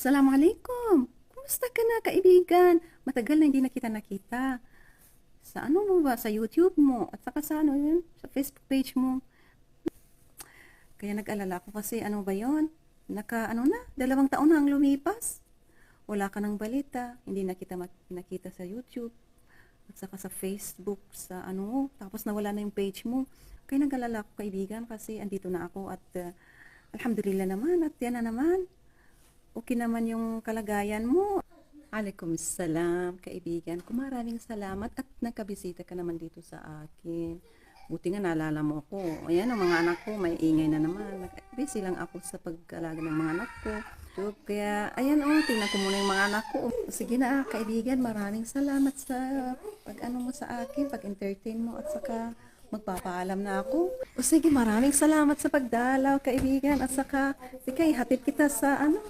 Assalamualaikum. Kumusta ka na, kaibigan? Matagal na hindi na kita nakita. Sa ano mo ba? Sa YouTube mo? At saka sa ano yun? Sa Facebook page mo? Kaya nag-alala ko kasi ano ba yon? Naka ano na? Dalawang taon na ang lumipas. Wala ka ng balita. Hindi na kita nakita sa YouTube. At saka sa Facebook, sa ano, tapos nawala na yung page mo. Kaya nag-alala ko kaibigan kasi andito na ako at uh, alhamdulillah naman at yan na naman. Okay naman yung kalagayan mo. Alaikum salam, kaibigan. Kumaraming salamat at nakabisita ka naman dito sa akin. Buti nga naalala mo ako. Ayan, ang mga anak ko, may ingay na naman. Busy lang ako sa pag-alaga ng mga anak ko. So, kaya, ayan oh, tingnan ko muna yung mga anak ko. Sige na, kaibigan, maraming salamat sa pag-ano mo sa akin, pag-entertain mo at saka magpapaalam na ako. O sige, maraming salamat sa pagdalaw, kaibigan. At saka, sige, hatid kita sa ano,